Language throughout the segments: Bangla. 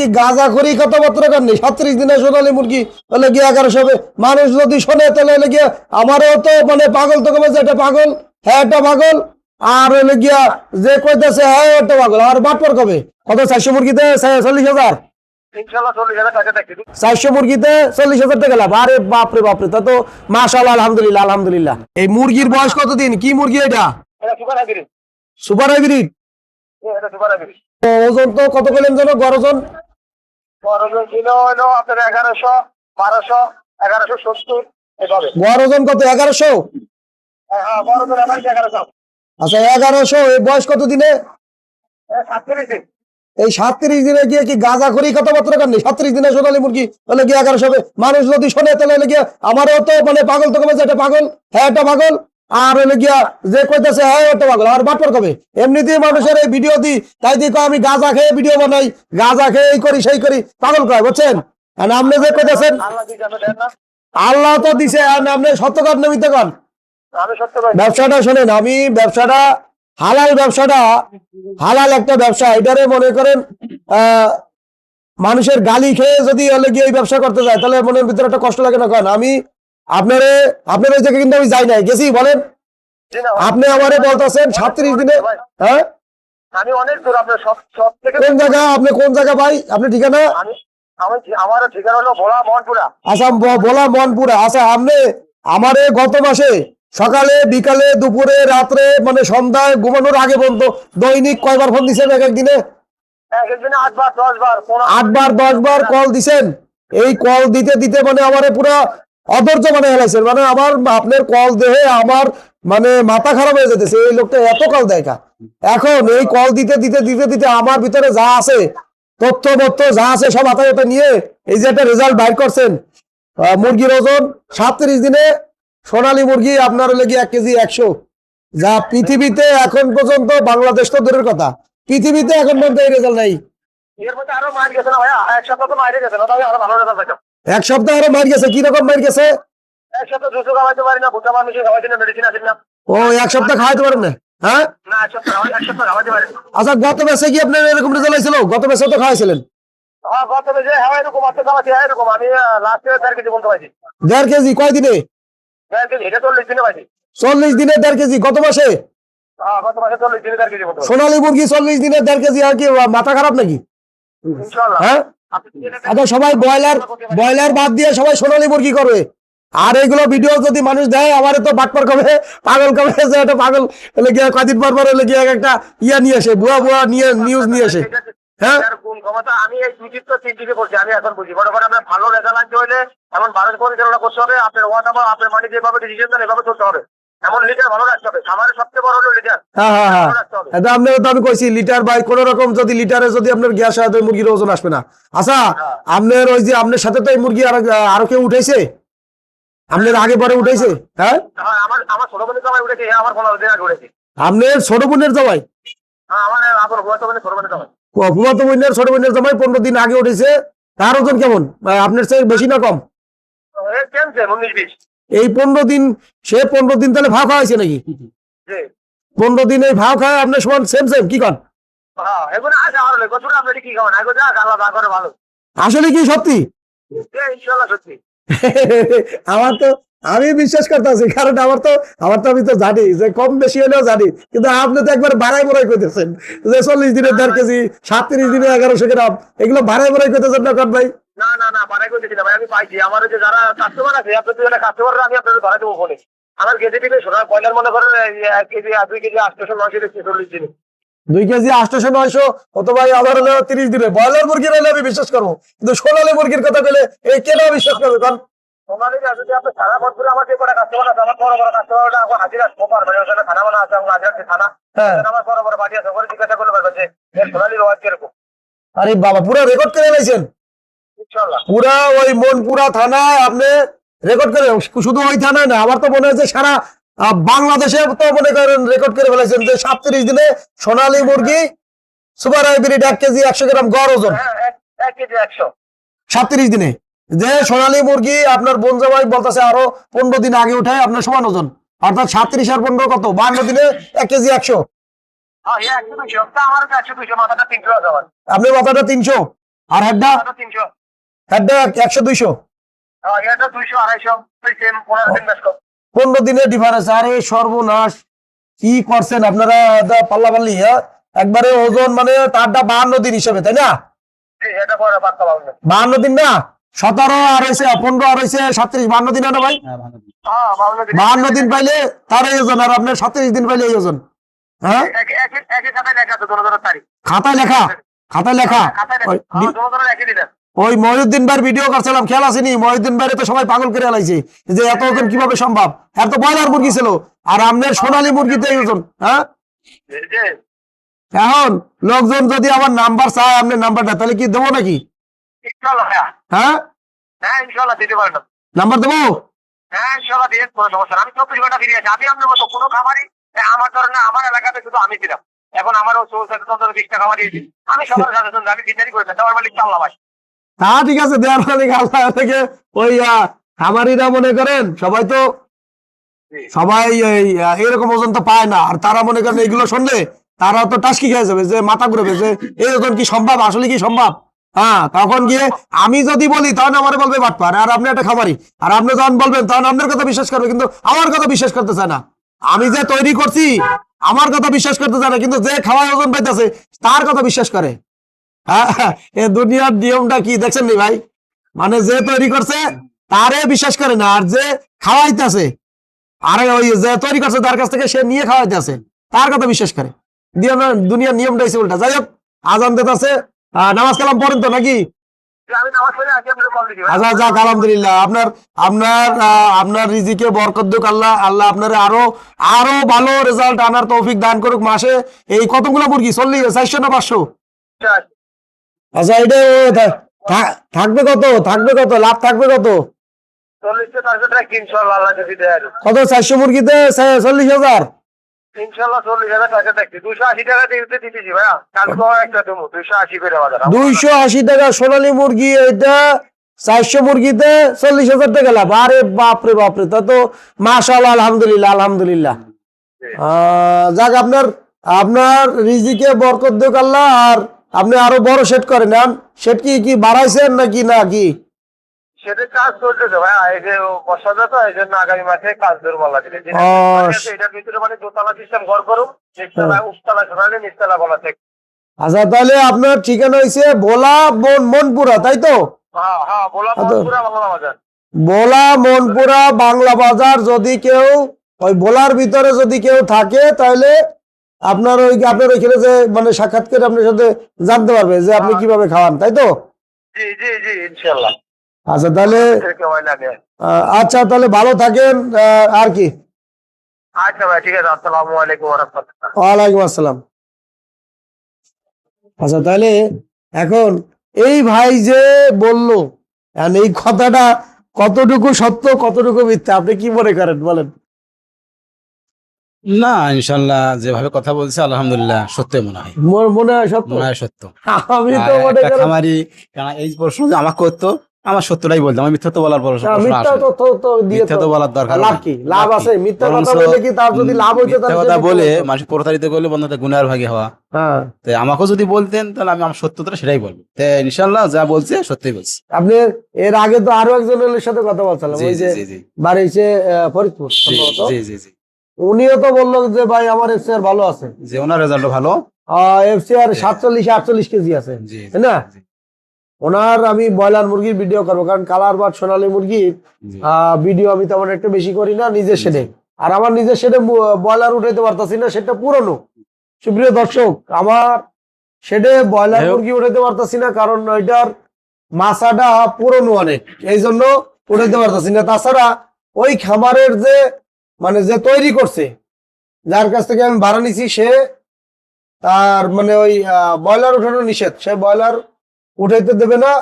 কি গাঁজা করি কথাবার্তা কারণে সাত্রিশ দিনে সোনালী মুরগি হলে গিয়ে এগারোশো হবে। মানুষ যদি শোনে তাহলে হলে গিয়ে আমারও তো মানে পাগল তো কবে এটা পাগল? হ্যাঁ একটা পাগল। আর হলে গিয়া যে কইতেছে হ্যাঁ একটা পাগল। আর বাটপার কবে? কত চারশো মুরগিতে চল্লিশ হাজার? চারশো মুরগিতে চল্লিশ হাজার টাকা লাভ। আরে বাপরে বাপরে তা তো মাশাল্লাহ আলহামদুলিল্লাহ আলহামদুলিল্লাহ। এই মুরগির বয়স কতদিন? কি মুরগি এটা? এটা সুপার হাইব্রিড। এটা ওজন তো কত পেলেন যেন? গড় ওজন? বড় ছিল হলো আপনার এগারোশো বারোশো এগারোশো সত্তর এভাবে। গড় ওজন কত এগারোশো? হ্যাঁ হ্যাঁ এগারোশো আচ্ছা এগারোশো এই বয়স কত দিনে? সাতত্রিশ দিন। এই সাতত্রিশ দিনে গিয়ে কি গাঁজা করি কথাবার্তা কারণে সাতত্রিশ দিনে সোনালী মুরগি হলে গিয়ে এগারোশো হবে? মানুষ যদি শোনে তাহলে হলে গিয়ে আমারও তো মানে পাগল তো কবে এটা পাগল? হ্যাঁ একটা পাগল? আর হলে গিয়া যে কইতেছে হ্যাঁ একটা পাগল আর কবে? এমনিতেই মানুষের এই ভিডিও দিই তাই দিই আমি গাঁজা খেয়ে ভিডিও বানাই গাঁজা খেয়ে এই করি সেই করি। পাগল কয় বুঝছেন? আর আপনি যে কইতেছেন আল্লাহ না? তো দিছে আর আপনি নমিত কন। আমি সত্য ব্যবসাটা শোনেন আমি ব্যবসাটা হালাল ব্যবসাটা হালাল একটা ব্যবসা। এটারে মনে করেন আহ, মানুষের গালি খেয়ে যদি হলে গিয়ে এই ব্যবসা করতে যায় তাহলে মনের ভিতরে একটা কষ্ট লাগে না কারণ আমি আপনারে আপনার ওই জায়গায় কিন্তু আমি যাই নাই। গেছি বলেন। আপনি আমারে বলতেছেন সাতত্রিশ দিনে হ্যাঁ? আমি অনেক দূর আপনার সব সব থেকে কোন জায়গা? আপনি কোন জায়গা ভাই? আপনি ঠিকানা? আমি আমি আমার ঠিকানা হলো ভোলা মনপুরা। আচ্ছা আপনি আমারে গত মাসে সকালে বিকালে দুপুরে রাত্রে মানে সন্ধ্যায় ঘুমানোর আগে পর্যন্ত দৈনিক কয়বার ফোন দিছেন এক একদিনে আটবার দশ বার পনেরো আটবার দশ বার কল দিছেন। এই কল দিতে দিতে মানে আমারে পুরো অধৈর্য মানে হেলাইছেন মানে আমার আপনার কল দেহে আমার মানে মাথা খারাপ হয়ে যেতেছে এই লোকটা এত কল দেখা এখন এই কল দিতে দিতে দিতে দিতে আমার ভিতরে যা আছে তথ্য তথ্য যা আছে সব হাতে নিয়ে এই যে একটা রেজাল্ট বাইর করছেন মুরগির ওজন সাতত্রিশ দিনে, সোনালী মুরগি আপনার হলে গিয়ে এক কেজি একশো। যা পৃথিবীতে এখন পর্যন্ত, বাংলাদেশ তো দূরের কথা, পৃথিবীতে এখন পর্যন্ত এই রেজাল্ট নাই। এর মধ্যে আরও মার গেছে না ভাইয়া? এক সপ্তাহ তো মাইরে গেছে না? তবে আরও ভালো রেজাল্ট এক সপ্তাহ আরও মার গেছে কি রকম মার গেছে? এক সপ্তাহ দুশো খাওয়াইতে পারি না ভুটা মানুষের খাওয়াইতে না মেডিসিন না। ও এক সপ্তাহ খাওয়াইতে পারেন না হ্যাঁ। আচ্ছা গত বেসে কি আপনার এরকম রেজাল্ট হয়েছিল? গত তো খাওয়াইছিলেন। দেড় কেজি কয় দিনে? চল্লিশ দিনে দেড় কেজি গত মাসে? মাসে সোনালী মুরগি চল্লিশ দিনে দেড় কেজি আর কি মাথা খারাপ নাকি? হ্যাঁ? আচ্ছা সবাই ব্রয়লার ব্রয়লার বাদ দিয়ে সবাই সোনালী মুরগি করবে। আর এইগুলো ভিডিও যদি মানুষ দেয়, আমার তো বাটপার কবে পাগল কবে যে একটা পাগল হলে গিয়ে কদিন পর পর হলে গিয়ে একটা ইয়া নিয়ে আসে বুয়া বুয়া নিয়ে নিউজ নিয়ে আসে। হ্যাঁ? আমি এই তো তিনটিকে বলছি আমি এখন বুঝি। বড় করে আপনার ভালো রেজাল্ট আনতে হলে এমন ভালো পরিচালনা করতে হবে, আপনার ওয়াট আমার আপনার মানি যেভাবে ডিসিশন দেন, এভাবে চলতে হবে। এমন লিডার ভালো রাখতে হবে। খামারের সবচেয়ে বড় হলো লিডার হ্যাঁ হ্যাঁ হ্যাঁ। ভালো রাখতে হবে। এটা আপনার তো আমি কইছি লিটার বাই কোন রকম যদি লিটারে যদি আপনার গ্যাস হয় তো মুরগির ওজন আসবে না। আচ্ছা আপনার ওই যে আপনার সাথে তো এই মুরগি আর আরও কেউ উঠেছে? আপনার আগে পরে উঠেছে? হ্যাঁ? হ্যাঁ, আমার আমার ছোট বোনের জামাই উঠেছে আমার ফোন আগে উঠেছে আপনার ছোট বোনের জামাই? হ্যাঁ আমার আমার বয়স বোনের ছোট বোনের জামাই বোনের ছোট বোনের জামাই পনেরো দিন আগে উঠেছে। তার ওজন কেমন? আপনার চেয়ে বেশি না কম? উনিশ বিশ। এই পনেরো দিন সে পনেরো দিন তাহলে ভাও খাওয়াইছে নাকি? পনেরো দিন এই ভাও খাওয়া আপনার সমান সেম সেম কি কন? হ্যাঁ আসলে কি সত্যি? আমার তো আমি বিশ্বাস করতেছি কারণ আমার তো আমার তো আমি তো জানি যে কম বেশি হলেও জানি কিন্তু আপনি তো একবার বাড়াই বড়াই করতেছেন যে চল্লিশ দিনে দেড় কেজি সাতত্রিশ দিনে এগারোশো গ্রাম এগুলো বাড়াই বড়াই করতেছেন না ভাই? না না না করতেছি না ভাই আমি পাইছি। আমার যে যারা কাস্টমার আছে কাস্টমাররা আমি আপনাদের ধরা দেবো ফোনে আমার কেজি থেকে সোনার পয়লার মনে করেন এক কেজি দুই কেজি আটশো নয়শো দেখছি চল্লিশ দিনে। দুই কেজি আটশো নয়শো তিরিশ দিনে। ব্রয়লার মুরগির হলে আমি বিশ্বাস করব। কিন্তু সোনালী মুরগির কথা বলে এই কেন বিশ্বাস করব? কারণ সোনালি যদি আপনি সারা বছর আমার যে করে কাস্টমার আছে আমার বড় বড় কাস্টমারটা এখন হাজিরা মানে ওখানে থানা আছে আমার হাজিরা থানা। হ্যাঁ। আমার বড় বড় বাড়ি আছে ওখানে জিজ্ঞাসা করলে পারবেন যে এর সোনালির কীরকম আরে বাবা পুরো রেকর্ড করে ইনশাল্লাহ পুরা ওই মনপুরা থানায় আপনি রেকর্ড করে শুধু ওই থানায় না আমার তো মনে হচ্ছে সারা বাংলাদেশে তো মনে করেন রেকর্ড করে ফেলেছেন যে সাতত্রিশ দিনে সোনালী মুরগি সুপার হাইব্রিড এক কেজি একশো গ্রাম গড় ওজন। হ্যাঁ সাতত্রিশ দিনে। যে সোনালী মুরগি আপনার বনজামাই বলতেছে আরও পনেরো দিন আগে উঠায় আপনার সমান ওজন। অর্থাৎ সাতত্রিশ আর পনেরো কত? বান্ন দিনে এক কেজি একশো। হ্যাঁ তিনশো আপনি মাথাটা তিনশো। আর হেডটা এটা একশো দুইশো। হ্যাঁ, পনেরো দিন ব্যস্ত পনেরো দিনের ডিফারেন্স আরে সর্বনাশ। কি করছেন আপনারা? পাল্লা পাল্লি হ্যাঁ? একবারে ওজন মানে তারটা বাহান্ন দিন হিসেবে তাই না? বাহান্ন দিন না? সতেরো আর হয়েছে পনেরো আর হয়েছে সাতত্রিশ বাহান্ন দিন না ভাই? হ্যাঁ বাহান্ন দিন। পাইলে তার এই ওজন আর আপনার সাতত্রিশ দিন পাইলে এই ওজন। হ্যাঁ? খাতায় লেখা খাতায় লেখা খাতায় ওই মহিউদ্দিন ভাইয়ের ভিডিও করছিলাম খেয়াল আসেনি? মহিউদ্দিন ভাইরে তো সবাই পাগল করে লাইছে যে এত ওজন কীভাবে সম্ভব? এর তো ব্রয়লার মুরগি ছিল। আর আপনার সোনালী মুরগিতে এই ওজন হ্যাঁ? এখন লোকজন যদি আমার নাম্বার চায় আপনার নাম্বারটা তাহলে কি দেবো নাকি? হ্যাঁ? হ্যাঁ নাম্বার দেবো? আমার ধরনের আমার এলাকাতে শুধু আমি ছিলাম। এখন আমারও দিয়েছি আমি সবার সাথে আমি ফিচারি করে আমার মালিক চাল্লা ভাই। তা ঠিক আছে দেওয়ার মালিক আল্লাহ থেকে ওই খামারিরা মনে করেন? সবাই তো সবাই এই এরকম ওজন তো পায় না। আর তারা মনে করেন এইগুলো শুনলে তারা তো টাসকি খেয়ে যাবে যে মাথা ঘুরবে যে ওজন কি সম্ভব? আসলে কি সম্ভব? হ্যাঁ তখন গিয়ে আমি যদি বলি তখন আমার বলবে বাটপার। আর আপনি একটা খামারি। আর আপনি যখন বলবেন তখন আপনার কথা বিশ্বাস করবে কিন্তু আমার কথা বিশ্বাস করতে চায় না। আমি যে তৈরি করছি আমার কথা বিশ্বাস করতে চায় না কিন্তু যে খাওয়ার ওজন পাইতেছে তার কথা বিশ্বাস করে। হ্যাঁ দুনিয়ার নিয়মটা কি দেখছেন নি ভাই? মানে যে তৈরি করছে, তারে বিশ্বাস করে না। আর যে খাওয়াইতেছে, আরে ওই যে তৈরি করছে তার কাছ থেকে সে নিয়ে খাওয়াইতেছে, তার কথা বিশ্বাস করে। দুনিয়ার নিয়মটা হচ্ছে উল্টা। যাই হোক, আজান দিতেছে নামাজ কালাম পড়েন তো নাকি? আচ্ছা যাক আলহামদুলিল্লাহ। আপনার আপনার আপনার রিজিকে বরকত দুক আল্লাহ। আল্লাহ আপনার আরও আরও ভালো রেজাল্ট আনার তৌফিক দান করুক মাসে। এই কতগুলো মুরগি? চল্লিশ, চারশো না পাঁচশো? আচ্ছা এটা থাকবে কত? থাকবে কত? লাভ থাকবে কত। কত চারশো মুরগিতে চল্লিশ হাজার? দুইশো আশি টাকা সোনালী মুরগি এটা চারশো মুরগিতে চল্লিশ হাজার টাকা লাভ। আরে বাপরে বাপরে তা তো মাশাল্লাহ আলহামদুলিল্লাহ আলহামদুলিল্লাহ। আহ, যাক আপনার আপনার রিজিকে বরকত দেখ আল্লাহ আর আপনি আরও বড় সেট করে নেন সেট কি কি বাড়াইছেন নাকি না কি? সেটা কাজ চলতেছে ভাইয়া এই যে বর্ষা তো এই জন্য আগামী মাসে কাজ দুর্বল আছে ও, এটার ভিতরে মানে দোতলা সিস্টেম ঘর করুন নিচতলা উঠতলা শোনালে নিচতলা বলা থেকে আচ্ছা তাহলে আপনার ঠিকানা হয়েছে ভোলা মনপুরা তাই তো? হ্যাঁ হ্যাঁ আচ্ছা। ভোলা মনপুরা বাংলা বাজার যদি কেউ ওই ভোলার ভিতরে যদি কেউ থাকে তাহলে আপনার ওই আপনার ওইখানে যে মানে সাক্ষাৎ করে আপনার সাথে জানতে পারবে যে আপনি কীভাবে খাওয়ান তাই তো? আচ্ছা তাহলে আচ্ছা তাহলে ভালো থাকেন আর কি? আচ্ছা ভাই ঠিক আছে আসসালামু আলাইকুম ওয়ালাইকুম আসসালাম। আচ্ছা তাহলে এখন এই ভাই যে বলল এই কথাটা কতটুকু সত্য কতটুকু মিথ্যা আপনি কি মনে করেন বলেন? না ইনশাল্লাহ যেভাবে কথা বলছে আলহামদুলিল্লাহ সত্য মনে হয়। মনে হয় সত্য? মনে হয় সত্য। আমি তো মনে খামারি কারণ এই প্রশ্ন যে আমাকে করতো আমার সত্যটাই বলতাম আমি মিথ্যা তো বলার প্রশ্ন মিথ্যা তথ্য তো দিয়ে মিথ্যা তো তো বলার দরকার লাভ কি লাভ আছে মিথ্যা কথা বলে কি তার যদি লাভ হইতো তাহলে কথা বলে মানুষ প্রতারিত করলে বন্ধুতে গুনার ভাগে হওয়া। হ্যাঁ। তাই আমাকেও যদি বলতেন তাহলে আমি আমার সত্যটা সেটাই বলব। ইনশাল্লাহ যা বলছে সত্যি বলছি। আপনি এর আগে তো আরও একজনের সাথে কথা বলছিলাম ওই যে বাড়ি হচ্ছে ফরিদপুর জি জি জি। উনিও তো বলল যে ভাই আমার এফসিআর ভালো আছে। যে ওনার রেজাল্ট ভালো। এফসিআর সাতচল্লিশ আটচল্লিশ কেজি আছে তাই না? ওনার আমি ব্রয়লার মুরগির ভিডিও করব কারণ কালার বা সোনালী মুরগির ভিডিও আমি তেমন একটা বেশি করি না নিজের শেডে আর আমার নিজের শেডে ব্রয়লার উঠাইতে পারতাছি না সেটা পুরনো। সুপ্রিয় দর্শক আমার শেডে ব্রয়লার মুরগি উঠাইতে পারতাছি না কারণ ওইটার মাসাটা পুরনো অনেক এই জন্য উঠাইতে পারতাছি না। তাছাড়া ওই খামারের যে মানে যে তৈরি করছে, যার কাছ থেকে আমি ভাড়া নিছি, সে তার মানে ওই ব্রয়লার উঠানো নিষেধ। সে ব্রয়লার উঠাইতে দেবে না।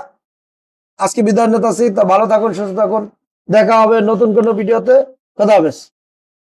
আজকে বিদায় নেতা আসি। তা ভালো থাকুন, সুস্থ থাকুন। দেখা হবে নতুন কোনো ভিডিওতে। কথা হবে